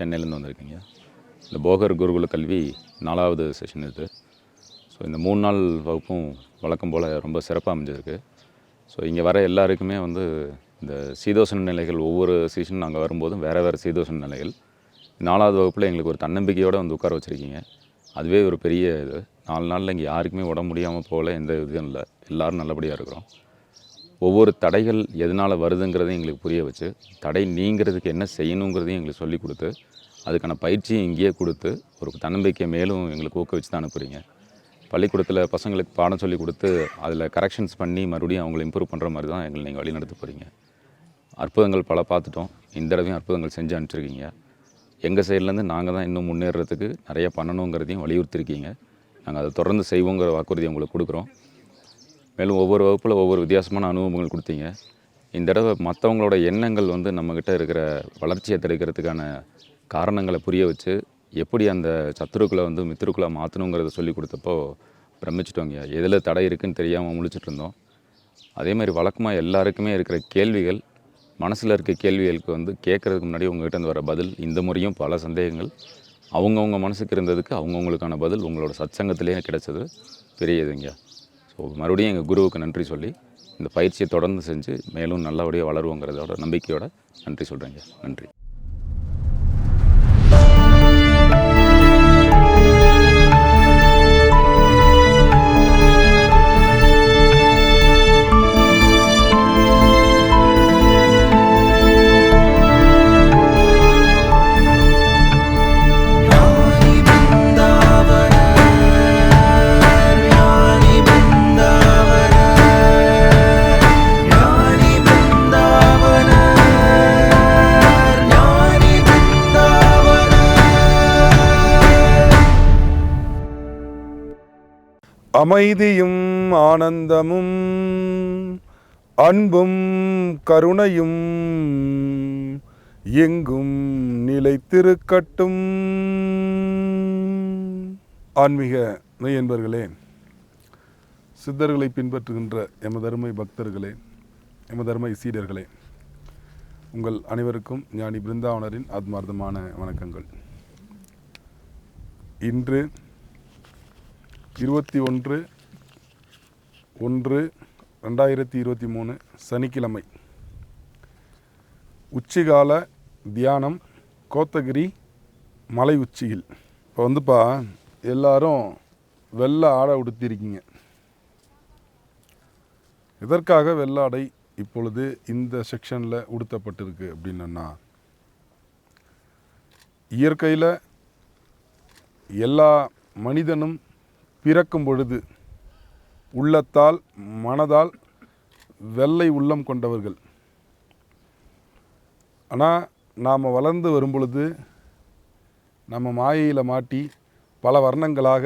சென்னையிலேருந்து வந்திருக்கீங்க. இந்த போகர் குருகுல கல்வி நாலாவது செஷன் இது. ஸோ இந்த மூணு நாள் வகுப்பும் வழக்கம் போல் ரொம்ப சிறப்பாக அமைஞ்சிருக்கு. ஸோ இங்கே வர எல்லாருக்குமே வந்து இந்த சீதோஷண நிலைகள் ஒவ்வொரு சீசன் நாங்கள் வரும்போதும் வேறு வேறு சீதோஷண நிலைகள். நாலாவது வகுப்பில் எங்களுக்கு ஒரு தன்னம்பிக்கையோடு வந்து உட்கார வச்சுருக்கீங்க. அதுவே ஒரு பெரிய இது. நாலு நாளில் இங்கே யாருக்குமே உடம்பு முடியாமல் போகல எந்த இதுவும் இல்லை. எல்லோரும் நல்லபடியாக இருக்கிறோம். ஒவ்வொரு தடைகள் எதனால் வருதுங்கிறதையும் எங்களுக்கு புரிய வச்சு தடை நீங்கிறதுக்கு என்ன செய்யணுங்கிறதையும் எங்களுக்கு சொல்லி கொடுத்து அதுக்கான பயிற்சியும் இங்கேயே கொடுத்து ஒரு தன்னம்பிக்கை மேலும் எங்களுக்கு ஊக்குவிச்சு தான் அனுப்புகிறீங்க பள்ளிக்கூடத்தில் பசங்களுக்கு பாடம் சொல்லி கொடுத்து அதில் கரெக்ஷன்ஸ் பண்ணி மறுபடியும் அவங்கள இம்ப்ரூவ் பண்ணுற மாதிரி தான் எங்களை நீங்கள் வழிநடத்த போகிறீங்க அற்புதங்கள் பல பார்த்துட்டோம். இந்த தடவையும் அற்புதங்கள் செஞ்சு அனுப்பிச்சிருக்கீங்க. எங்கள் சைட்லேருந்து நாங்கள் தான் இன்னும் முன்னேறதுக்கு நிறைய பண்ணணுங்கிறதையும் வலியுறுத்திருக்கீங்க. நாங்கள் அதை தொடர்ந்து செய்வோங்கிற வாக்குறுதி உங்களுக்கு கொடுக்குறோம். மேலும் ஒவ்வொரு வகுப்பில் ஒவ்வொரு வித்தியாசமான அனுபவங்கள் கொடுத்தீங்க. இந்த தடவை மற்றவங்களோட எண்ணங்கள் வந்து நம்மக்கிட்ட இருக்கிற வளர்ச்சியை தடுக்கிறதுக்கான காரணங்களை புரிய வச்சு எப்படி அந்த சத்துருக்களை வந்து மித்திருக்களை மாற்றணுங்கிறத சொல்லி கொடுத்தப்போ பிரமிச்சிட்டோங்க எதில் தடை இருக்குன்னு தெரியாமல் முழிச்சிட்டு இருந்தோம். அதே மாதிரி வழக்கமாக எல்லாருக்குமே இருக்கிற கேள்விகள் மனசில் இருக்க கேள்விகளுக்கு வந்து கேட்குறதுக்கு முன்னாடி உங்ககிட்ட இருந்து வர பதில் இந்த முறையும் பல சந்தேகங்கள். அவங்கவுங்க மனசுக்கு இருந்ததுக்கு அவங்கவுங்களுக்கான பதில் உங்களோட சத்சங்கத்திலேயே கிடைச்சது. பெரியதுங்க ஸோ மறுபடியும் எங்கள் குருவுக்கு நன்றி சொல்லி இந்த பயிற்சியை தொடர்ந்து செஞ்சு மேலும் நல்லபடியாக வளருவோங்கிறதோட நம்பிக்கையோட நன்றி சொல்கிறேங்க நன்றி. அமைதியும் ஆனந்தமும் அன்பும் கருணையும் எங்கும் நிலைத்திருக்கட்டும். ஆன்மீக மெய்யன்பர்களே சித்தர்களை பின்பற்றுகின்ற எமதருமை பக்தர்களே எமதருமை சீடர்களே உங்கள் அனைவருக்கும் ஞானி பிருந்தாவனரின் ஆத்மார்த்தமான வணக்கங்கள். இன்று இருபத்தி ஒன்று ஒன்று ரெண்டாயிரத்தி இருபத்தி மூணு சனிக்கிழமை. உச்சிகால தியானம் கோத்தகிரி மலை உச்சியில். இப்போ வந்துப்பா எல்லாரும் வெள்ளை ஆடை உடுத்திருக்கீங்க. எதற்காக வெள்ளாடை இப்பொழுது இந்த செக்ஷனில் உடுத்தப்பட்டிருக்கு அப்படின்னா இயற்கையில் எல்லா மனிதனும் பிறக்கும் பொழுது உள்ளத்தால் மனதால் வெள்ளை உள்ளம் கொண்டவர்கள். ஆனால் நாம் வளர்ந்து வரும்பொழுது நம்ம மாயையில் மாட்டி பல வர்ணங்களாக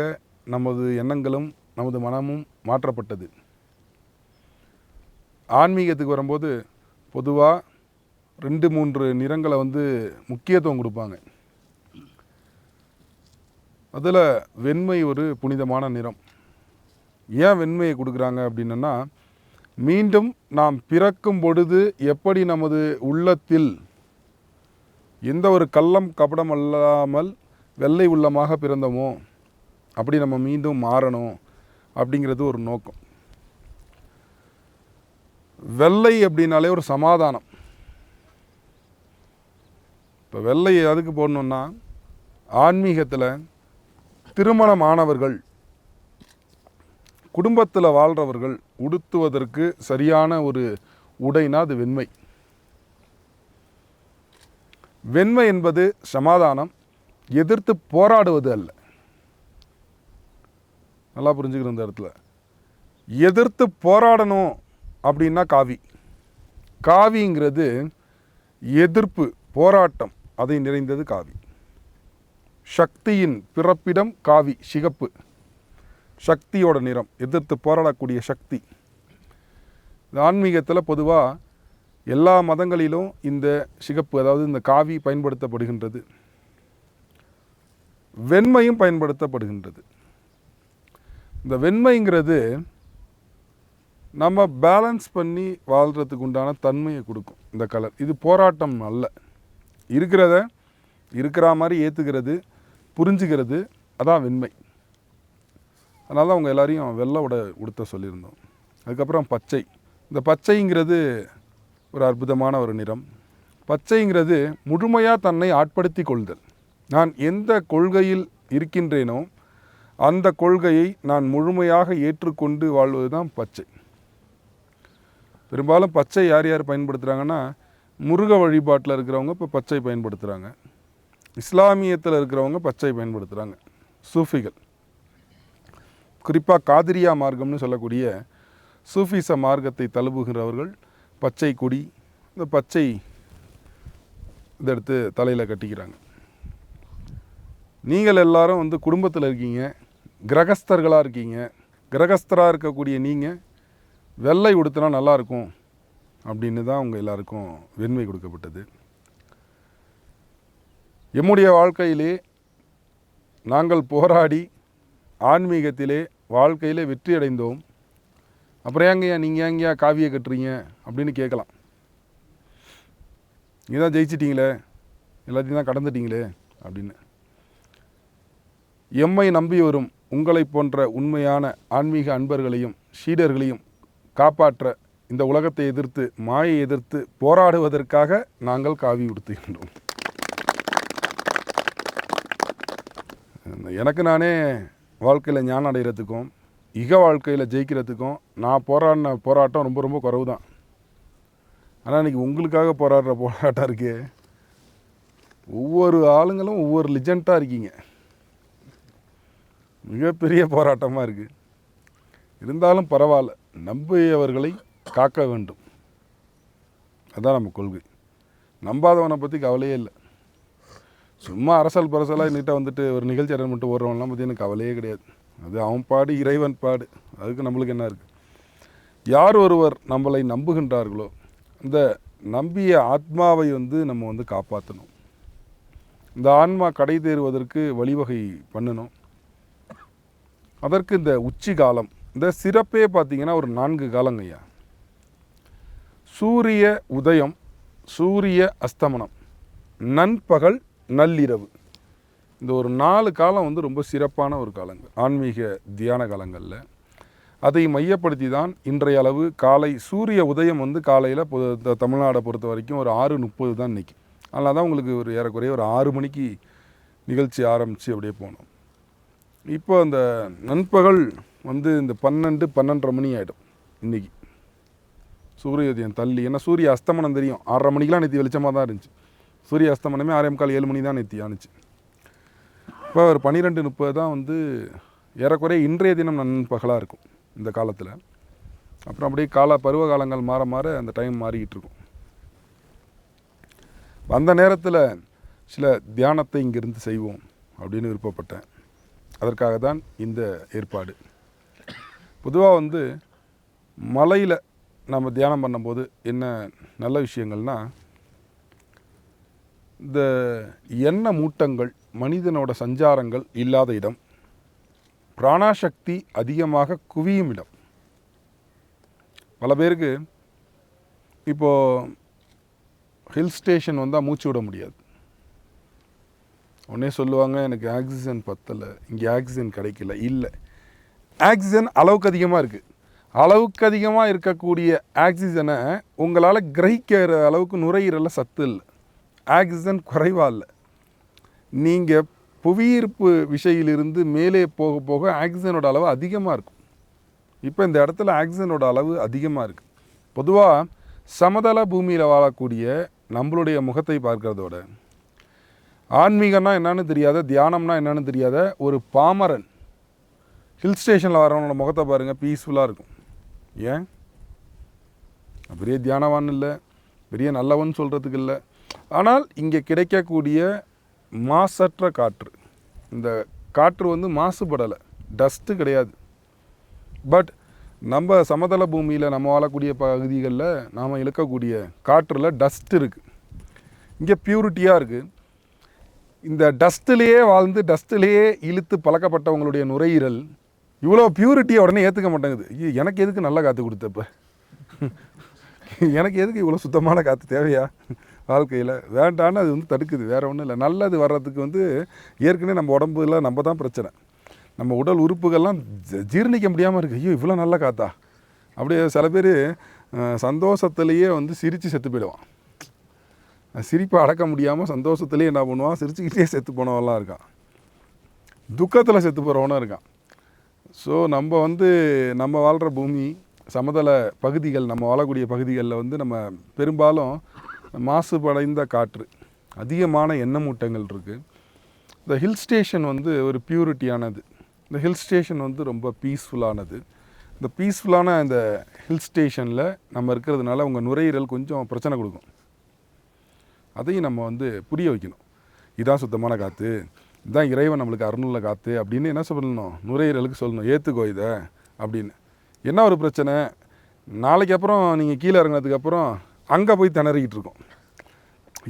நமது எண்ணங்களும் நமது மனமும் மாற்றப்பட்டது. ஆன்மீகத்துக்கு வரும்போது பொதுவாக ரெண்டு மூன்று நிறங்களை வந்து முக்கியத்துவம் கொடுப்பாங்க. அதில் வெண்மை ஒரு புனிதமான நிறம். ஏன் வெண்மையை கொடுக்குறாங்க அப்படின்னா மீண்டும் நாம் பிறக்கும் பொழுது எப்படி நமது உள்ளத்தில் எந்த ஒரு கள்ளம் கபடம் அல்லாமல் வெள்ளை உள்ளமாக பிறந்தோமோ அப்படி நம்ம மீண்டும் மாறணும் அப்படிங்கிறது ஒரு நோக்கம். வெள்ளை அப்படின்னாலே ஒரு சமாதானம். இப்போ வெள்ளை எதுக்கு போடணுன்னா ஆன்மீகத்தில் திருமணமானவர்கள் குடும்பத்தில் வாழ்கிறவர்கள் உடுத்துவதற்கு சரியான ஒரு உடைனா அது வெண்மை. வெண்மை என்பது சமாதானம் எதிர்த்து போராடுவது அல்ல. நல்லா புரிஞ்சுக்கணும் இந்த இடத்துல. எதிர்த்து போராடணும் அப்படின்னா காவி. காவிங்கிறது எதிர்ப்பு போராட்டம் அதை நிறைந்தது காவி. சக்தியின் பிறப்பிடம் காவி சிகப்பு. சக்தியோட நிறம் எதிர்த்து போராடக்கூடிய சக்தி. இந்த ஆன்மீகத்தில் பொதுவாக எல்லா மதங்களிலும் இந்த சிகப்பு அதாவது இந்த காவி பயன்படுத்தப்படுகின்றது. வெண்மையும் பயன்படுத்தப்படுகின்றது. இந்த வெண்மைங்கிறது நம்ம பேலன்ஸ் பண்ணி வாழ்கிறதுக்கு உண்டான தன்மையை கொடுக்கும் இந்த கலர். இது போராட்டம் அல்ல. இருக்கிறத இருக்கிற மாதிரி ஏற்றுக்கிறது புரிஞ்சுக்கிறது அதான் வெண்மை. அதனால தான் அவங்க எல்லாரையும் வெள்ளை உட உடுத்த சொல்லியிருந்தோம். அதுக்கப்புறம் பச்சை. இந்த பச்சைங்கிறது ஒரு அற்புதமான ஒரு நிறம். பச்சைங்கிறது முழுமையாக தன்னை ஆட்படுத்தி கொள்தல். நான் எந்த கொள்கையில் இருக்கின்றேனோ அந்த கொள்கையை நான் முழுமையாக ஏற்றுக்கொண்டு வாழ்வது தான் பச்சை. பெரும்பாலும் பச்சை யார் யார் பயன்படுத்துகிறாங்கன்னா முருக வழிபாட்டில் இருக்கிறவங்க இப்போ பச்சை பயன்படுத்துகிறாங்க இஸ்லாமியத்தில் இருக்கிறவங்க பச்சை பயன்படுத்துகிறாங்க சூஃபிகள். குறிப்பாக காதிரியா மார்க்கம்னு சொல்லக்கூடிய சூஃபிச மார்க்கத்தை தழுவுகிறவர்கள் பச்சை கொடி இந்த பச்சை இதை எடுத்து தலையில் கட்டிக்கிறாங்க. நீங்கள் எல்லாரும் வந்து குடும்பத்தில் இருக்கீங்க கிரகஸ்தர்களாக இருக்கீங்க கிரகஸ்தராக இருக்கக்கூடிய நீங்கள் வெள்ளை உடுத்தினா நல்லாயிருக்கும் அப்படின்னு தான் உங்கள் எல்லாருக்கும் வெண்மை கொடுக்கப்பட்டது. எம்முடைய வாழ்க்கையிலே நாங்கள் போராடி ஆன்மீகத்திலே வாழ்க்கையிலே வெற்றி அடைந்தோம் அப்புறம் ஏங்கய்யா நீங்கள் ஏங்கய்யா காவியை கட்டுறீங்க அப்படின்னு கேட்கலாம். நீ தான் ஜெயிச்சிட்டீங்களே எல்லாத்தையும் தான் கடந்துட்டீங்களே அப்படின்னு. எம்மை நம்பி வரும் உங்களைப் போன்ற உண்மையான ஆன்மீக அன்பர்களையும் சீடர்களையும் காப்பாற்ற இந்த உலகத்தை எதிர்த்து மாயை எதிர்த்து போராடுவதற்காக நாங்கள் காவி உடுத்துகின்றோம். எனக்கு நானே வாழ்க்கையில் ஞானம் அடைகிறதுக்கும் இக வாழ்க்கையில் ஜெயிக்கிறதுக்கும் நான் போராடின போராட்டம் ரொம்ப ரொம்ப குறைவு தான் ஆனால் இன்றைக்கி உங்களுக்காக போராடுற போராட்டம் இருக்கே. ஒவ்வொரு ஆளுங்களும் ஒவ்வொரு லிஜெண்ட்டாக இருக்கீங்க. மிகப்பெரிய போராட்டமாக இருக்குது இருந்தாலும் பரவாயில்ல நம்பியவர்களை காக்க வேண்டும். அதுதான் நம்ம கொள்கை. நம்பாதவனை பற்றி கவலையே இல்லை. சும்மா அரசல் பரசலாக என்கிட்ட வந்துட்டு ஒரு நிகழ்ச்சி அட்டன் பண்ணிட்டு ஓடுறவன்லாம் பற்றி எனக்கு கவலையே கிடையாது. அது அவன் பாடு இறைவன் பாடு. அதுக்கு நம்மளுக்கு என்ன இருக்குது யார் ஒருவர் நம்மளை நம்புகின்றார்களோ இந்த நம்பிய ஆத்மாவை வந்து நம்ம வந்து காப்பாற்றணும் இந்த ஆன்மா கடை தேறுவதற்கு வழிவகை பண்ணணும். அதற்கு இந்த உச்சி காலம் இந்த சிறப்பே பார்த்தீங்கன்னா ஒரு நான்கு காலங்கய்யா சூரிய உதயம் சூரிய அஸ்தமனம் நண்பகல் நள்ளிரவு. இந்த ஒரு நாலு காலம் வந்து ரொம்ப சிறப்பான ஒரு காலங்கள். ஆன்மீக தியான காலங்களில். அதை மையப்படுத்தி தான் இன்றைய அளவு காலை சூரிய உதயம் வந்து காலையில் தமிழ்நாடை பொறுத்த வரைக்கும் ஒரு ஆறு முப்பது தான் இன்னைக்கு. அதனால் தான் உங்களுக்கு ஒரு ஏறக்குறைய ஒரு ஆறு மணிக்கு நிகழ்ச்சி ஆரம்பித்து அப்படியே போனோம். இப்போ அந்த நண்பகல் வந்து இந்த பன்னெண்டு பன்னெண்டரை மணி ஆகிடும் இன்றைக்கி சூரிய உதயம் தள்ளி ஏன்னா சூரிய அஸ்தமனம் தெரியும். ஆறரை மணிக்கெலாம் நேற்று வெளிச்சமாக தான் இருந்துச்சு. சூரிய அஸ்தமனமே ஆறே முக்கால் ஏழு மணி தான் நேற்று ஆணுச்சு. இப்போ ஒரு பன்னிரெண்டு முப்பது தான் வந்து ஏறக்குறைய இன்றைய தினம் நண்பகலாக இருக்கும் இந்த காலத்தில். அப்புறம் அப்படியே கால பருவ காலங்கள் மாற மாற அந்த டைம் மாறிக்கிட்டு இருக்கும். அந்த நேரத்தில் சில தியானத்தை இங்கிருந்து செய்வோம் அப்படின்னு விருப்பப்பட்டேன். அதற்காக தான் இந்த ஏற்பாடு. பொதுவாக வந்து மலையில் நம்ம தியானம் பண்ணும்போது என்ன நல்ல விஷயங்கள்னா இந்த எண்ண மூட்டங்கள் மனிதனோட சஞ்சாரங்கள் இல்லாத இடம் பிராணாசக்தி அதிகமாக குவியும் இடம். பல பேருக்கு இப்போது ஹில் ஸ்டேஷன் வந்தால் மூச்சு விட முடியாது. உடனே சொல்லுவாங்க எனக்கு ஆக்சிஜன் பத்தலை இங்கே ஆக்சிஜன் கிடைக்கல. இல்லை. ஆக்சிஜன் அளவுக்கு அதிகமாக இருக்குது அளவுக்கு அதிகமாக இருக்கக்கூடிய ஆக்சிஜனை உங்களால் கிரகிக்கிற அளவுக்கு நுரையீரலில் சத்து இல்லை. ஆக்சிஜன் குறைவாக இல்லை நீங்கள் புவியீர்ப்பு விசையிலிருந்து மேலே போக போக ஆக்சிஜனோட அளவு அதிகமாக இருக்கும். இப்போ இந்த இடத்துல ஆக்சிஜனோட அளவு அதிகமாக இருக்குது பொதுவாக சமதள பூமியில் வாழக்கூடிய நம்மளுடைய முகத்தை பார்க்கறதோட ஆன்மீகம்னா என்னன்னு தெரியாத தியானம்னா என்னன்னு தெரியாத ஒரு பாமரன் ஹில் ஸ்டேஷனில் வரவனோட முகத்தை பாருங்கள் பீஸ்ஃபுல்லாக இருக்கும். ஏன்? பெரிய தியானவான் இல்லை பெரிய நல்லவன் சொல்கிறதுக்கு இல்லை. ஆனால் இங்கே கிடைக்கக்கூடிய மாசற்ற காற்று. இந்த காற்று வந்து மாசுபடலை. டஸ்ட்டு கிடையாது. பட் நம்ம சமதள பூமியில் நம்ம வாழக்கூடிய பகுதிகளில் நாம் இழுக்கக்கூடிய காற்றில் டஸ்ட் இருக்குது இங்கே பியூரிட்டியாக இருக்குது இந்த டஸ்ட்டிலேயே வாழ்ந்து டஸ்ட்டிலேயே இழுத்து பழக்கப்பட்டவங்களுடைய நுரையீரல் இவ்வளோ பியூரிட்டியை உடனே ஏற்றுக்க மாட்டேங்குது. எனக்கு எதுக்கு நல்ல காற்று கொடுத்தப்ப? எனக்கு எதுக்கு இவ்வளோ சுத்தமான காற்று தேவையா? வாழ்க்கையில் வேண்டான்னு அது வந்து தடுக்குது. வேறு ஒன்றும் இல்லை. நல்லது வர்றதுக்கு வந்து ஏற்கனவே நம்ம உடம்புல நம்ம தான் பிரச்சனை. நம்ம உடல் உறுப்புகள்லாம் ஜீர்ணிக்க ஜீரணிக்க முடியாமல் இருக்குது ஐயோ இவ்வளோ நல்ல காத்தா. அப்படியே சில பேர் சந்தோஷத்துலேயே வந்து சிரித்து செத்து போயிடுவான். சிரிப்பை அடக்க முடியாமல் சந்தோஷத்துலேயே என்ன பண்ணுவான்? சிரிச்சுக்கிட்டே செத்து போனவெல்லாம் இருக்கான். துக்கத்தில் செத்து போகிறவனும் இருக்கான். ஸோ நம்ம வந்து நம்ம வாழ்கிற பூமி சமதள பகுதிகள் நம்ம வாழக்கூடிய பகுதிகளில் வந்து நம்ம பெரும்பாலும் மாசுபடைந்த காற்று. அதிகமான எண்ணமூட்டங்கள் இருக்குது இந்த ஹில் ஸ்டேஷன் வந்து ஒரு பியூரிட்டியானது இந்த ஹில் ஸ்டேஷன் வந்து ரொம்ப பீஸ்ஃபுல்லானது இந்த பீஸ்ஃபுல்லான இந்த ஹில் ஸ்டேஷனில் நம்ம இருக்கிறதுனால உங்கள் நுரையீரல் கொஞ்சம் பிரச்சனை கொடுக்கும். அதையும் நம்ம வந்து புரிய வைக்கணும். இதான் சுத்தமான காற்று இதான் இறைவன் நம்மளுக்கு அருணுள்ள காற்று அப்படின்னு என்ன சொல்லணும்? நுரையீரலுக்கு சொல்லணும். ஏற்றுக்கோ இதை அப்படின்னு. என்ன ஒரு பிரச்சனை? நாளைக்கு அப்புறம் நீங்கள் கீழே இறங்கினதுக்கப்புறம் அங்கே போய் திணறிக்கிட்டு இருக்கோம்.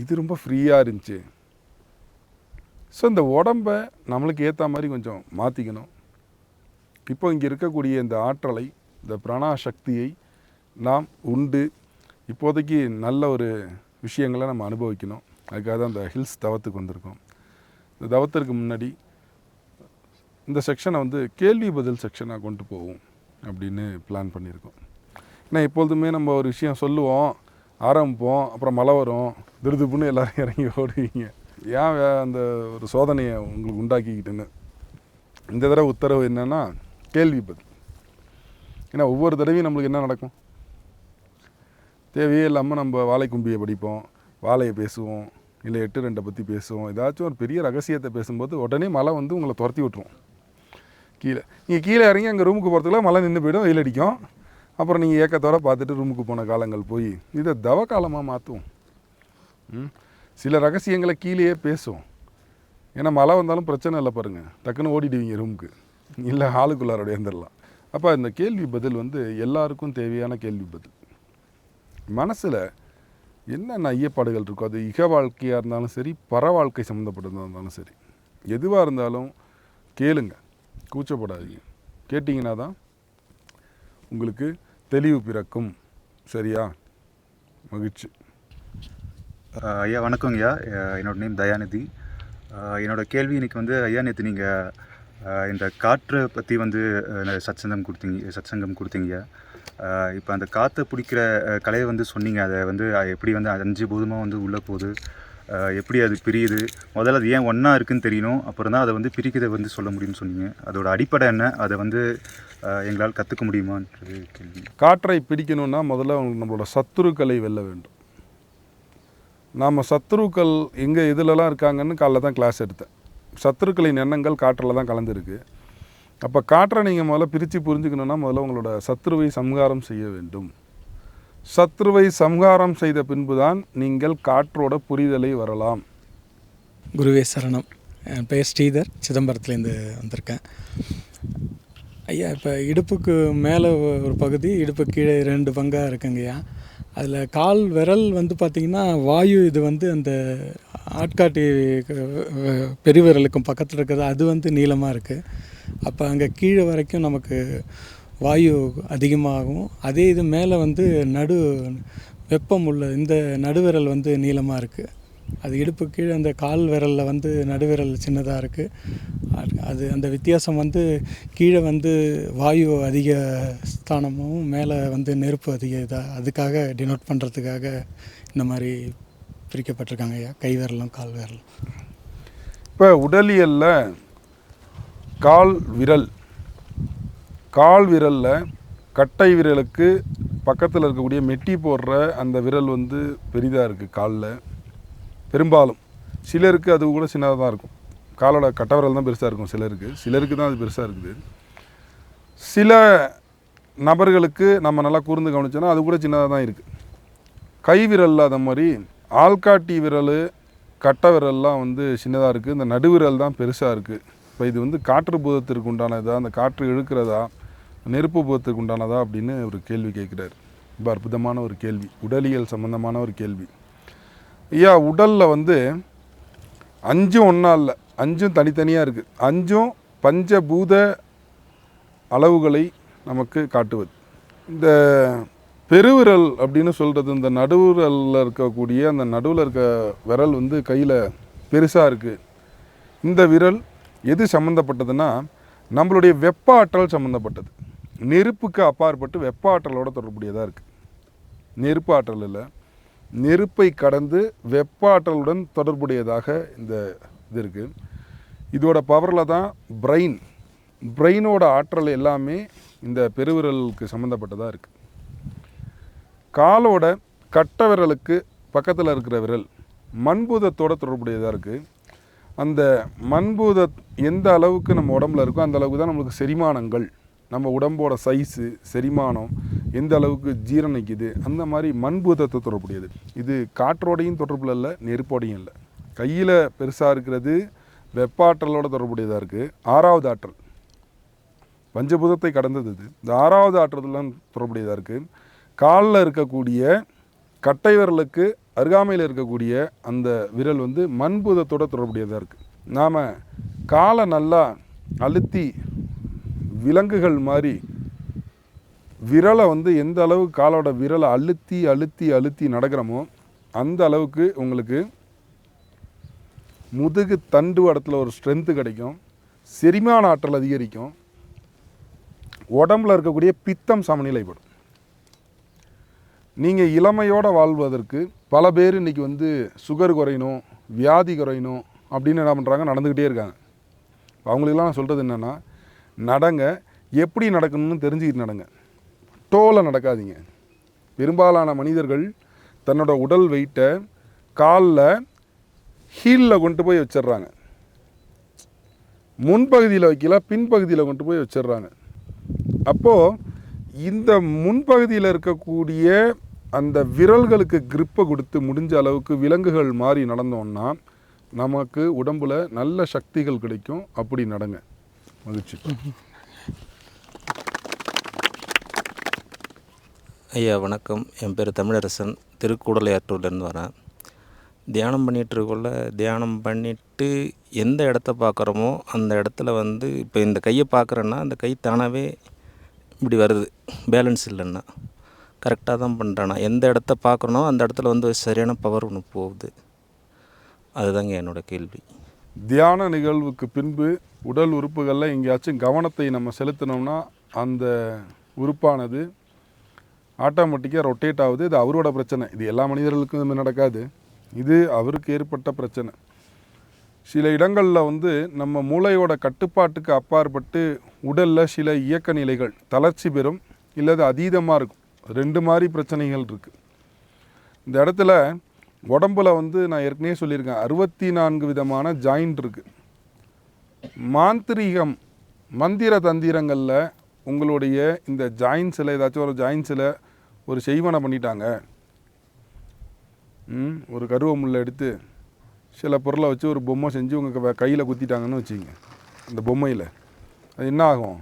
இது ரொம்ப ஃப்ரீயாக இருந்துச்சு. ஸோ இந்த உடம்ப நம்மளுக்கு ஏற்ற மாதிரி கொஞ்சம் மாற்றிக்கணும் இப்போ இங்கே இருக்கக்கூடிய இந்த ஆற்றலை இந்த பிராணா சக்தியை நாம் உண்டு. இப்போதைக்கு நல்ல ஒரு விஷயங்களை நம்ம அனுபவிக்கணும். அதுக்காக தான் இந்த ஹில்ஸ் தவத்துக்கு வந்திருக்கோம். இந்த தவத்திற்கு முன்னாடி இந்த செக்ஷனை வந்து கேள்வி பதில் செக்ஷனாக கொண்டு போவோம் அப்படின்னு பிளான் பண்ணியிருக்கோம். ஏன்னா எப்பொழுதுமே நம்ம ஒரு விஷயம் சொல்லுவோம். ஆரம்பிப்போம் அப்புறம் மழை வரும் திருதுப்புன்னு எல்லோரும் இறங்கி ஓடுவீங்க. ஏன் வே- அந்த ஒரு சோதனையை உங்களுக்கு உண்டாக்கிக்கிட்டுன்னு? இந்த தடவை உத்தரவு என்னென்னா கேள்வி பதில். ஏன்னா ஒவ்வொரு தடவையும் நம்மளுக்கு என்ன நடக்கும்? தேவையே இல்லாமல் நம்ம வாழை கும்பியை படிப்போம் வாழையை பேசுவோம் இல்லை எட்டு ரெண்டை பற்றி பேசுவோம். ஏதாச்சும் ஒரு பெரிய ரகசியத்தை பேசும்போது உடனே மழை வந்து உங்களை துரத்தி விட்டுரும். கீழே நீங்கள் கீழே இறங்கி அங்கே ரூமுக்கு போகிறதுக்குள்ள மழை நின்று போயிடும் வெயில் அடிக்கும். அப்புறம் நீங்கள் ஏக்கத்தோட பார்த்துட்டு ரூமுக்கு போன காலங்கள் போய் இதை தவ காலமாக மாற்றுவோம் ம்? சில ரகசியங்களை கீழேயே பேசும் ஏன்னா மழை வந்தாலும் பிரச்சனை இல்லை பாருங்கள் டக்குன்னு ஓடிடுவீங்க ரூமுக்கு இல்லை ஆளுக்குள்ளாரோட வந்துடலாம் அப்போ இந்த கேள்வி பதில் வந்து எல்லாருக்கும் தேவையான கேள்வி பதில். மனசில் என்னென்ன ஐயப்பாடுகள் இருக்கோ அது இக வாழ்க்கையாக இருந்தாலும் சரி பர வாழ்க்கை சம்மந்தப்பட்டதாக இருந்தாலும் சரி எதுவாக இருந்தாலும் கேளுங்க. கூச்சப்படாதீங்க. கேட்டிங்கன்னா தான் உங்களுக்கு தெளிவு பிறக்கும். சரியா? மகிழ்ச்சி. ஐயா வணக்கம் ஐயா. என்னோட நேம் தயாநிதி. என்னோடய என்னோட கேள்வி இன்னைக்கு வந்து ஐயா நேற்று நீங்கள் இந்த காற்றை பற்றி வந்து சச்சங்கம் சத்சங்கம் கொடுத்தீங்க சத்சங்கம் கொடுத்தீங்க இப்போ அந்த காற்றை பிடிக்கிற கலையை வந்து சொன்னீங்க. அதை வந்து எப்படி வந்து அஞ்சு பூதமாக வந்து உள்ளே போகுது? எப்படி அது பிரியுது? முதல்ல அது ஏன் ஒன்றா இருக்குன்னு தெரியணும். அப்புறம் தான் அதை வந்து பிரிக்கிறதை வந்து சொல்ல முடியும்னு சொன்னீங்க. அதோட அடிப்படை என்ன? அதை வந்து எங்களால் கற்றுக்க முடியுமான்றது கேள்வி. காற்றை பிரிக்கணும்னா முதல்ல உங்களுக்கு நம்மளோட சத்துருக்களை வெல்ல வேண்டும். நாம் சத்துருக்கள் எங்கே இதிலலாம் இருக்காங்கன்னு காலைல தான் கிளாஸ் எடுத்தேன். சத்துருக்களின் எண்ணங்கள் காற்றில் தான் கலந்துருக்கு. அப்போ காற்றை நீங்கள் முதல்ல பிரித்து புரிஞ்சுக்கணுன்னா முதல்ல உங்களோட சத்ருவை சம்ஹாரம் செய்ய வேண்டும். சத்ருவை சம்ஹாரம் செய்த பின்புதான் நீங்கள் காற்றோட புரிதலை வரலாம். குருவே சரணம். என் பெயர் ஸ்ரீதர். சிதம்பரத்துலேருந்து வந்திருக்கேன். ஐயா இப்போ இடுப்புக்கு மேலே ஒரு பகுதி இடுப்பு கீழே ரெண்டு பங்காக இருக்குங்கய்யா அதில் கால் விரல் வந்து பார்த்திங்கன்னா வாயு இது வந்து அந்த ஆட்காட்டி பெருவிரலுக்கும் பக்கத்தில் இருக்கிறது அது வந்து நீளமாக இருக்குது அப்போ அங்கே கீழே வரைக்கும் நமக்கு வாயு அதிகமாகும். அதே இது மேலே வந்து நடு வெப்பம் உள்ள இந்த நடுவிரல் வந்து நீளமாக இருக்குது அது இடுப்பு கீழே அந்த கால் விரலில் வந்து நடுவிரல் சின்னதாக இருக்குது அது அந்த வித்தியாசம் வந்து கீழே வந்து வாயு அதிக ஸ்தானமும் மேலே வந்து நெருப்பு அதிக இதாக அதுக்காக டினோட் பண்ணுறதுக்காக இந்த மாதிரி பிரிக்கப்பட்டிருக்காங்க ஐயா. கை விரலும் கால் விரலும். இப்போ உடலியலில் கால் விரல் கால் விரலில் கட்டை விரலுக்கு பக்கத்தில் இருக்கக்கூடிய மெட்டி போடுற அந்த விரல் வந்து பெரிதாக இருக்குது காலில். பெரும்பாலும். சிலருக்கு அது கூட சின்னதாக தான் இருக்கும். காலோட கட்டை விரல் தான் பெருசாக இருக்கும் சிலருக்கு. சிலருக்கு தான் அது பெருசாக இருக்குது. சில நபர்களுக்கு நம்ம நல்லா கூர்ந்து கவனிச்சோன்னா அது கூட சின்னதாக தான் இருக்குது கை விரலில் அது மாதிரி ஆள்காட்டி விரல் கட்டை விரல்லாம் வந்து சின்னதாக இருக்குது இந்த நடுவிரல் தான் பெருசாக இருக்குது இப்போ இது வந்து காற்று பூதத்திற்கு உண்டான இதாக அந்த காற்று இழுக்கிறதா? நெருப்பு பூதத்திற்கு உண்டானதா அப்படின்னு ஒரு கேள்வி கேட்குறாரு. ரொம்ப அற்புதமான ஒரு கேள்வி. உடலியல் சம்பந்தமான ஒரு கேள்வி. ஐயா உடலில் வந்து அஞ்சும் ஒன்றா இல்லை. அஞ்சும் தனித்தனியாக இருக்குது அஞ்சும் பஞ்சபூத அளவுகளை நமக்கு காட்டுவது. இந்த பெருவிரல் அப்படின்னு சொல்கிறது இந்த நடுவிரலில் இருக்கக்கூடிய அந்த நடுவில் இருக்க விரல் வந்து கையில் பெருசாக இருக்குது இந்த விரல் எது சம்மந்தப்பட்டதுன்னா நம்மளுடைய வெப்ப ஆற்றல் சம்மந்தப்பட்டது நெருப்புக்கு அப்பாற்பட்டு வெப்ப ஆற்றலோட தொடர்புடையதாக இருக்குது நெருப்பு ஆற்றல் இல்லை. நெருப்பை கடந்து வெப்ப ஆற்றலுடன் தொடர்புடையதாக இந்த இது இருக்குது இதோட பவரில் தான் பிரெயின் பிரெயினோட ஆற்றல் எல்லாமே இந்த பெருவிரலுக்கு சம்மந்தப்பட்டதாக இருக்குது காலோட கட்ட விரலுக்கு பக்கத்தில் இருக்கிற விரல் மண்பூதத்தோட தொடர்புடையதாக இருக்குது அந்த மண்பூத எந்த அளவுக்கு நம்ம உடம்புல இருக்கோ அந்த அளவுக்கு தான் நம்மளுக்கு செரிமானங்கள். நம்ம உடம்போட சைஸு செரிமானம் எந்த அளவுக்கு ஜீரணிக்குது அந்த மாதிரி மண்பூதத்தை தொடர்புடையது இது காற்றோடையும் தொடர்பில் இல்லை நெருப்போடையும் இல்லை. கையில் பெருசாக இருக்கிறது வெப்பாற்றலோட தொடர்புடையதாக இருக்குது ஆறாவது ஆற்றல். பஞ்சபூதத்தை கடந்தது இது. இந்த ஆறாவது ஆற்றலாம் தொடர்புடையதாக இருக்குது காலில் இருக்கக்கூடிய கட்டை விரலுக்கு அருகாமையில் இருக்கக்கூடிய அந்த விரல் வந்து மண்பூதத்தோட தொடர்புடையதாக இருக்குது நாம் காலை நல்லா அழுத்தி விலங்குகள் மாதிரி விரலை வந்து எந்த அளவுக்கு காலோட விரலை அழுத்தி அழுத்தி அழுத்தி நடக்கிறோமோ அந்த அளவுக்கு உங்களுக்கு முதுகு தண்டு இடத்துல ஒரு ஸ்ட்ரென்த்து கிடைக்கும். செரிமான ஆற்றல் அதிகரிக்கும். உடம்புல இருக்கக்கூடிய பித்தம் சமநிலைப்படும். நீங்கள் இளமையோடு வாழ்வதற்கு பல பேர் இன்றைக்கி வந்து சுகர் குறையணும் வியாதி குறையணும் அப்படின்னு என்ன பண்ணுறாங்க நடந்துக்கிட்டே இருக்காங்க. அவங்களுக்கெல்லாம் நான் சொல்கிறது என்னென்னா நடங்க. எப்படி நடக்கணும்னு தெரிஞ்சுக்கிட்டு நடங்க. டோவில் நடக்காதீங்க. பெரும்பாலான மனிதர்கள் தன்னோட உடல் வெயிட்டை காலில் ஹீலில் கொண்டு போய் வச்சிடுறாங்க. முன்பகுதியில் வைக்கல பின்பகுதியில் கொண்டு போய் வச்சிடுறாங்க. அப்போது இந்த முன்பகுதியில் இருக்கக்கூடிய அந்த விரல்களுக்கு கிரிப்பை கொடுத்து முடிஞ்ச அளவுக்கு விலங்குகள் மாதிரி நடந்தோம்னா நமக்கு உடம்பில் நல்ல சக்திகள் கிடைக்கும். அப்படி நடங்க. மகிழ்ச்சி ஐயா வணக்கம். என் பேர் தமிழரசன். திருக்கூடலையாற்றூர்லேருந்து வரேன். தியானம் பண்ணிகிட்டு தியானம் பண்ணிவிட்டு எந்த இடத்த பார்க்குறோமோ அந்த இடத்துல வந்து இப்போ இந்த கையை பார்க்குறேன்னா அந்த கை தானாகவே இப்படி வருது. பேலன்ஸ் இல்லைன்னா. கரெக்டாக தான் பண்ணுறேன்னா எந்த இடத்த பார்க்குறனோ அந்த இடத்துல வந்து சரியான பவர் ஒன்று போகுது. அதுதாங்க என்னோடய கேள்வி. தியான நிகழ்வுக்கு பின்பு உடல் உறுப்புகளில் எங்கேயாச்சும் கவனத்தை நம்ம செலுத்தினோம்னா அந்த உறுப்பானது ஆட்டோமேட்டிக்காக ரொட்டேட் ஆகுது. இது அவரோட பிரச்சனை. இது எல்லா மனிதர்களுக்கும் இது நடக்காது. இது அவருக்கு ஏற்பட்ட பிரச்சனை. சில இடங்களில் வந்து நம்ம மூளையோட கட்டுப்பாட்டுக்கு அப்பாற்பட்டு உடலில் சில இயக்க நிலைகள் தளர்ச்சி பெறும் இல்லது அதீதமாக இருக்கும். ரெண்டு மாதிரி பிரச்சனைகள் இருக்குது இந்த இடத்துல உடம்புல வந்து நான் ஏற்கனவே சொல்லியிருக்கேன் அறுபத்தி நான்கு விதமான ஜாயிண்ட் இருக்குது மாந்திரீகம் மந்திர தந்திரங்களில் உங்களுடைய இந்த ஜாயின்ஸில் ஏதாச்சும் ஒரு ஜாயின்ஸில் ஒரு செய்வனை பண்ணிட்டாங்க. ம், ஒரு கருவ முள்ளை எடுத்து சில பொருளை வச்சு ஒரு பொம்மை செஞ்சு உங்கள் கையில் குத்திட்டாங்கன்னு வச்சுங்க அந்த பொம்மையில். அது என்ன ஆகும்?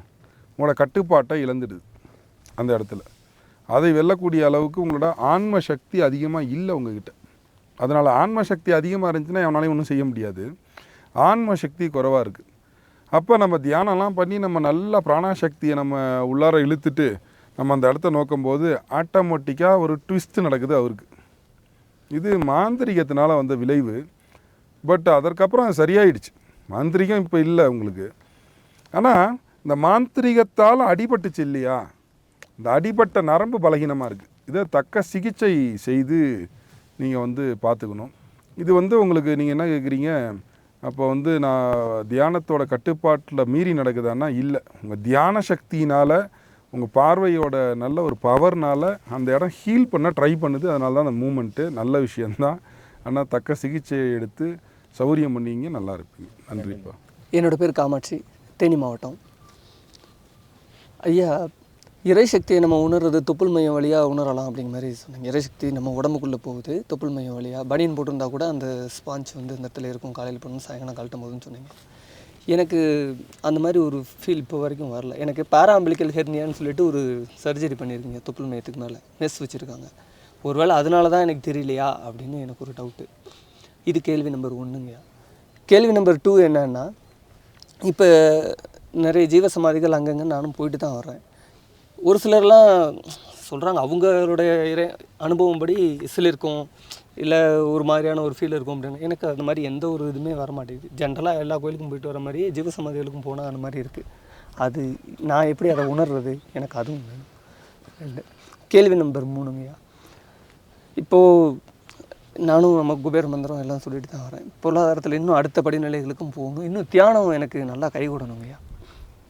உங்களோட கட்டுப்பாட்டை இழந்துடுது அந்த இடத்துல. அதை வெல்லக்கூடிய அளவுக்கு உங்களோட ஆன்ம சக்தி அதிகமாக இல்லை உங்ககிட்ட. அதனால் ஆன்ம சக்தி அதிகமாக இருந்துச்சுன்னா அவனாலையும் ஒன்றும் செய்ய முடியாது. ஆன்ம சக்தி குறைவாக இருக்குது அப்போ நம்ம தியானம்லாம் பண்ணி நம்ம நல்ல பிராணாசக்தியை நம்ம உள்ளார இழுத்துட்டு நம்ம அந்த இடத்த நோக்கும்போது ஆட்டோமேட்டிக்காக ஒரு ட்விஸ்ட் நடக்குது அவருக்கு. இது மாந்திரிகத்தினால் வந்த விளைவு. பட் அதற்கப்புறம் அது சரியாயிடுச்சு. மாந்திரிகம் இப்போ இல்லை உங்களுக்கு. ஆனால் இந்த மாந்திரிகத்தால் அடிபட்டுச்சு இல்லையா? இந்த அடிபட்ட நரம்பு பலகீனமாக இருக்குது இதை தக்க சிகிச்சை செய்து நீங்கள் வந்து பார்த்துக்கணும் இது வந்து உங்களுக்கு நீங்கள் என்ன கேட்குறீங்க அப்போ வந்து நான் தியானத்தோட கட்டுப்பாட்டில் மீறி நடக்குதான்னா இல்லை. உங்கள் தியான சக்தியினால் உங்கள் பார்வையோட நல்ல ஒரு பவர்னால் அந்த இடம் ஹீல் பண்ண ட்ரை பண்ணுது. அதனால தான் அந்த மூமெண்ட்டு நல்ல விஷயந்தான் ஆனால் தக்க சிகிச்சையை எடுத்து சௌரியம் பண்ணீங்க நல்லா இருப்பீங்க. நன்றிப்பா என்னோடய பேர் காமாட்சி தேனி மாவட்டம். ஐயா இறைசக்தியை நம்ம உணர்றது தொப்புள் மையம் வழியாக உணரலாம் அப்படிங்கிற மாதிரி சொன்னீங்க. இறைசக்தி நம்ம உடம்புக்குள்ளே போகுது தொப்புள் மையம் வழியாக பனியன் போட்டிருந்தா கூட அந்த ஸ்பாஞ்ச் வந்து இந்த இடத்துல இருக்கும். காலையில் பண்ணணும் சாயங்காலம் கழட்டும் போதுன்னு சொன்னீங்க. எனக்கு அந்த மாதிரி ஒரு ஃபீல் இப்போ வரைக்கும் வரல. எனக்கு பேராம்பிளிக்கல் ஹெர்னியான்னு சொல்லிட்டு ஒரு சர்ஜரி பண்ணியிருக்கீங்க தொப்புள் மையத்துக்கு மேலே. மெஸ் வச்சுருக்காங்க. ஒருவேளை அதனால தான் எனக்கு தெரியலையா அப்படின்னு எனக்கு ஒரு டவுட்டு இது கேள்வி நம்பர் ஒன்றுங்கய்யா கேள்வி நம்பர் டூ என்னன்னா இப்போ நிறைய ஜீவ சமாதிகள் அங்கங்கே நானும் போயிட்டு தான் வரேன் ஒரு சிலர்லாம் சொல்கிறாங்க அவங்களுடைய இறை அனுபவம் படி இருக்கும் இல்லை ஒரு மாதிரியான ஒரு ஃபீல் இருக்கும் அப்படின்னு. எனக்கு அந்த மாதிரி எந்த ஒரு இதுவுமே வர மாட்டேங்குது. ஜென்ரலாக எல்லா கோயிலுக்கும் போயிட்டு வர மாதிரி ஜீவசமாதிகளுக்கும் போனால் அந்த மாதிரி இருக்குது அது நான் எப்படி அதை உணர்றது? எனக்கு அதுவும் வேணும். இல்லை. கேள்வி நம்பர் மூணுங்கய்யா. இப்போது நானும் நம்ம குபேர மந்திரம் எல்லாம் சொல்லிட்டு தான் வரேன். பொருளாதாரத்தில் இன்னும் அடுத்த படிநிலைகளுக்கும் போகணும். இன்னும் தியானம் எனக்கு நல்லா கைகூடணுங்கய்யா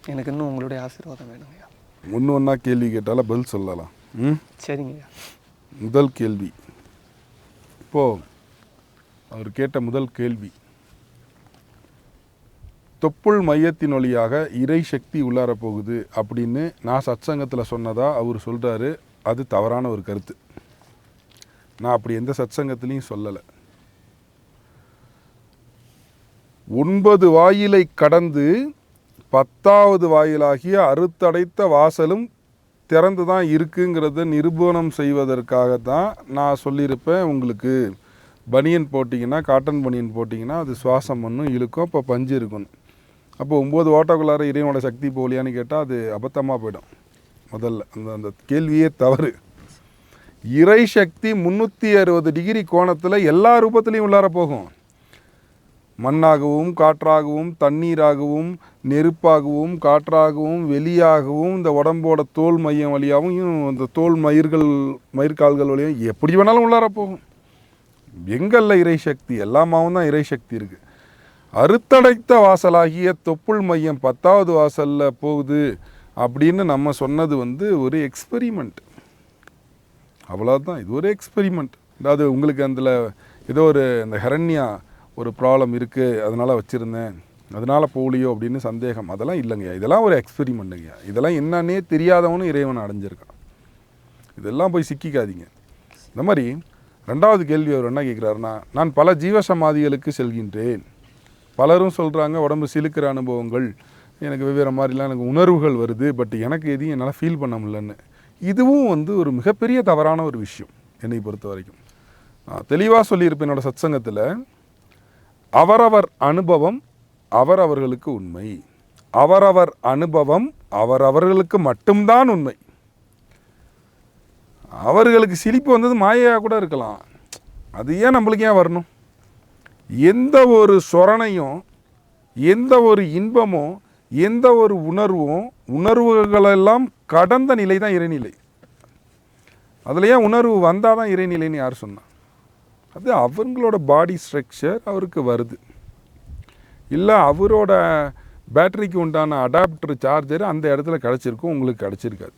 எனக்கு இன்னும் உங்களுடைய ஆசீர்வாதம் வேணுங்கய்யா. ஒன்று ஒன்றா கேள்வி கேட்டால பதில் சொல்லலாம். ம்? சரிங்கய்யா முதல் கேள்வி. இப்போது அவர் கேட்ட முதல் கேள்வி. தொப்புள் மையத்தின் வழியாக இறை சக்தி உள்ளார போகுது அப்படின்னு நான் சத்சங்கத்தில் சொன்னதா அவர் சொல்கிறாரு அது தவறான ஒரு கருத்து. நான் அப்படி எந்த சத்சங்கத்திலையும் சொல்லலை. ஒன்பது வாயிலை கடந்து பத்தாவது வாயிலாகிய அறுத்தடைத்த வாசலும் திறந்து தான் இருக்குங்கிறத நிரூபணம் செய்வதற்காகத்தான் நான் சொல்லியிருப்பேன் உங்களுக்கு. பனியன் போட்டிங்கன்னா காட்டன் பனியன் போட்டிங்கன்னா அது சுவாசம் பண்ணும் இழுக்கும் அப்போ பஞ்சு இருக்கணும் அப்போ ஒம்பது ஓட்டக்குள்ளார இறைவனோட சக்தி போலியான்னு கேட்டால் அது அபத்தமாக போயிடும். முதல்ல அந்த அந்த கேள்வியே தவறு. இறை சக்தி முந்நூற்றி அறுபது டிகிரி கோணத்தில் எல்லா ரூபத்துலேயும் உள்ளார போகும். மண்ணாகவும் காற்றாகவும் தண்ணீராகவும் நெருப்பாகவும் காற்றாகவும் வெளியாகவும் இந்த உடம்போட தோல் மையம் வழியாகவும் இந்த தோல் மயிர்கள் மயிர்கால்கள் வழியாகவும் எப்படி வேணாலும் உள்ளார போகும். எங்கல்ல இறை சக்தி? எல்லாமாவும் தான் இறை சக்தி இருக்குது அறுத்தடைத்த வாசலாகிய தொப்புள் மையம் பத்தாவது வாசலில் போகுது அப்படின்னு நம்ம சொன்னது வந்து ஒரு எக்ஸ்பெரிமெண்ட் அவ்வளோதான் இது ஒரு எக்ஸ்பெரிமெண்ட் அதாவது உங்களுக்கு அதில் ஏதோ ஒரு இந்த ஹரண்யா ஒரு ப்ராப்ளம் இருக்குது அதனால் வச்சுருந்தேன். அதனால் போலியோ அப்படின்னு சந்தேகம். அதெல்லாம் இல்லைங்கய்யா இதெல்லாம் ஒரு எக்ஸ்பெரிமெண்ட்டுங்கய்யா இதெல்லாம் என்னன்னே தெரியாதவனும் இறைவன் அடைஞ்சிருக்கான். இதெல்லாம் போய் சிக்கிக்காதீங்க. இந்த மாதிரி ரெண்டாவது கேள்வி அவர் என்ன கேட்குறாருன்னா நான் பல ஜீவசமாதிகளுக்கு செல்கின்றேன். பலரும் சொல்கிறாங்க உடம்பு சிலுக்கிற அனுபவங்கள் எனக்கு வெவ்வேறு மாதிரிலாம் எனக்கு உணர்வுகள் வருது பட் எனக்கு எதையும் என்னால் ஃபீல் பண்ண முடியலன்னு. இதுவும் வந்து ஒரு மிகப்பெரிய தவறான ஒரு விஷயம் என்னை பொறுத்த வரைக்கும். நான் தெளிவாக சொல்லியிருப்பேன் என்னோடய சத்சங்கத்தில் அவரவர் அனுபவம் அவரவர்களுக்கு உண்மை. அவரவர் அனுபவம் அவரவர்களுக்கு மட்டும்தான் உண்மை. அவர்களுக்கு சிரிப்பு வந்தது மாயையாக கூட இருக்கலாம். அது ஏன் நம்மளுக்கு ஏன் வரணும்? எந்த ஒரு சொரணையும் எந்த ஒரு இன்பமும் எந்த ஒரு உணர்வும் உணர்வுகளெல்லாம் கடந்த நிலை தான் இறைநிலை. அதில் ஏன் உணர்வு வந்தால் தான் இறைநிலைன்னு யார் சொன்னா? அது அவங்களோட பாடி ஸ்ட்ரக்சர் அவருக்கு வருது. இல்லை அவரோட பேட்டரிக்கு உண்டான அடாப்டர் சார்ஜர் அந்த இடத்துல கிடச்சிருக்கும் உங்களுக்கு கிடச்சிருக்காது.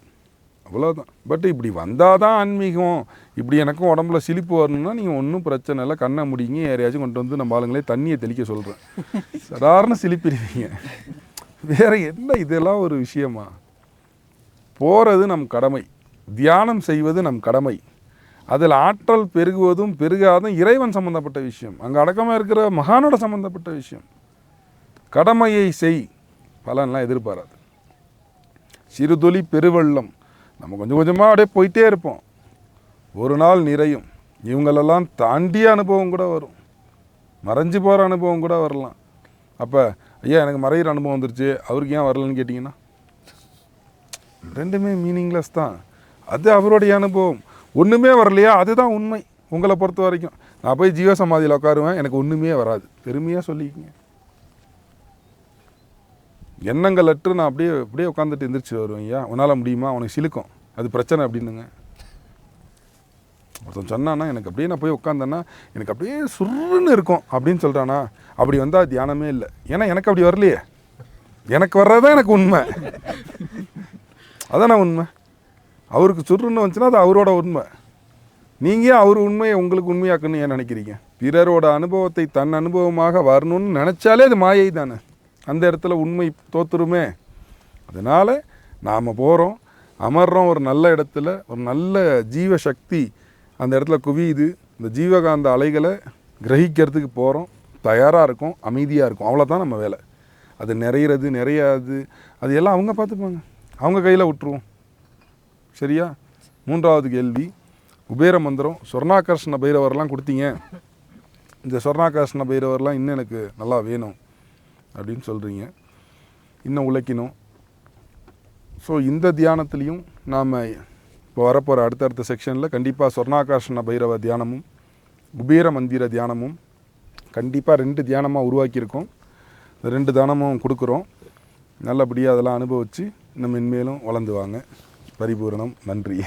அவ்வளோதான் பட் இப்படி வந்தால் தான் ஆன்மீகம். இப்படி எனக்கும் உடம்புல சிலிப்பு வரணும்னா நீங்கள் ஒன்றும் பிரச்சனை இல்லை. கண்ணை முடிங்க யாரையாச்சும் கொண்டு வந்து நம்ம ஆளுங்களே தண்ணியை தெளிக்க சொல்கிறேன் சாதாரண சிலிப்பிடுவீங்க வேறு என்ன இதெல்லாம் ஒரு விஷயமா? போகிறது நம் கடமை. தியானம் செய்வது நம் கடமை. அதில் ஆற்றல் பெருகுவதும் பெருகாதும் இறைவன் சம்பந்தப்பட்ட விஷயம். அங்கே அடக்கமாக இருக்கிற மகானோட சம்பந்தப்பட்ட விஷயம். கடமையை செய். பலன்லாம் எதிர்பாராது. சிறுதுளி பெருவெள்ளம். நம்ம கொஞ்சம் கொஞ்சமாக அப்படியே போயிட்டே இருப்போம். ஒரு நாள் நிறையும். இவங்களெல்லாம் தாண்டிய அனுபவம் கூட வரும். மறைஞ்சு போகிற அனுபவம் கூட வரலாம். அப்போ ஐயா எனக்கு மறையிற அனுபவம் வந்துருச்சு. அவருக்கு ஏன் வரலன்னு கேட்டிங்கன்னா? ரெண்டுமே மீனிங்லெஸ் தான். அது அவருடைய அனுபவம். ஒன்றுமே வரலையா? அதுதான் உண்மை. உங்களை பொறுத்த வரைக்கும். நான் போய் ஜீவசமாதியில் உட்காருவேன் எனக்கு ஒன்றுமே வராது. பெருமையாக சொல்லிக்கிங்க. எண்ணங்கள் அற்று நான் அப்படியே அப்படியே உட்காந்துட்டு எந்திரிச்சு வருவேன் ஐயா. உன்னால் முடியுமா? உனக்கு சிலுக்கும். அது பிரச்சனை அப்படின்னுங்க. ஒருத்தன் சொன்னான்னா எனக்கு அப்படியே நான் போய் உட்காந்தேன்னா எனக்கு அப்படியே சுருன்னு இருக்கும் அப்படின்னு சொல்கிறானா அப்படி வந்தால் தியானமே இல்லை. ஏன்னா எனக்கு அப்படி வரலையே. எனக்கு வர்றதான் எனக்கு உண்மை. அதானே உண்மை? அவருக்கு சுருன்னு வந்துச்சுன்னா அது அவரோட உண்மை. நீங்கள் அவர் உண்மையை உங்களுக்கு உண்மையாக்குன்னு ஏன் நினைக்கிறீங்க? பிறரோட அனுபவத்தை தன் அனுபவமாக வரணும்னு நினச்சாலே அது மாயை தானே. அந்த இடத்துல உண்மை தோத்துருமே. அதனால் நாம் போகிறோம் அமர்றோம் ஒரு நல்ல இடத்துல ஒரு நல்ல ஜீவ சக்தி அந்த இடத்துல குவியுது. இந்த ஜீவகாந்த அலைகளை கிரகிக்கிறதுக்கு போகிறோம் தயாராக இருக்கும் அமைதியாக இருக்கும். அவ்வளோதான் நம்ம வேலை. அது நிறையிறது நிறையாது. அது எல்லாம் அவங்க பார்த்துப்பாங்க. அவங்க கையில் விட்டுருவோம். சரியா? மூன்றாவது கேள்வி. குபேர மந்திரம் சொர்ணாகர்ஷ்ண பைரவர்லாம் கொடுத்தீங்க. இந்த சொர்ணாகர்ஷ்ண பைரவர்லாம் இன்னும் எனக்கு நல்லா வேணும் அப்படின்னு சொல்கிறீங்க இன்னும் உழைக்கணும். ஸோ இந்த தியானத்துலேயும் நாம் இப்போ வரப்போகிற அடுத்தடுத்த செக்ஷனில் கண்டிப்பாக சொர்ணாகர்ஷ்ண பைரவ தியானமும் குபேர மந்திர தியானமும் கண்டிப்பாக ரெண்டு தியானமாக உருவாக்கியிருக்கோம். இந்த ரெண்டு தானமும் கொடுக்குறோம். நல்லபடியாக அதெல்லாம் அனுபவித்து இன்னும் மென்மேலும் வளர்ந்து வாங்க. பரிபூரணம். நன்றி.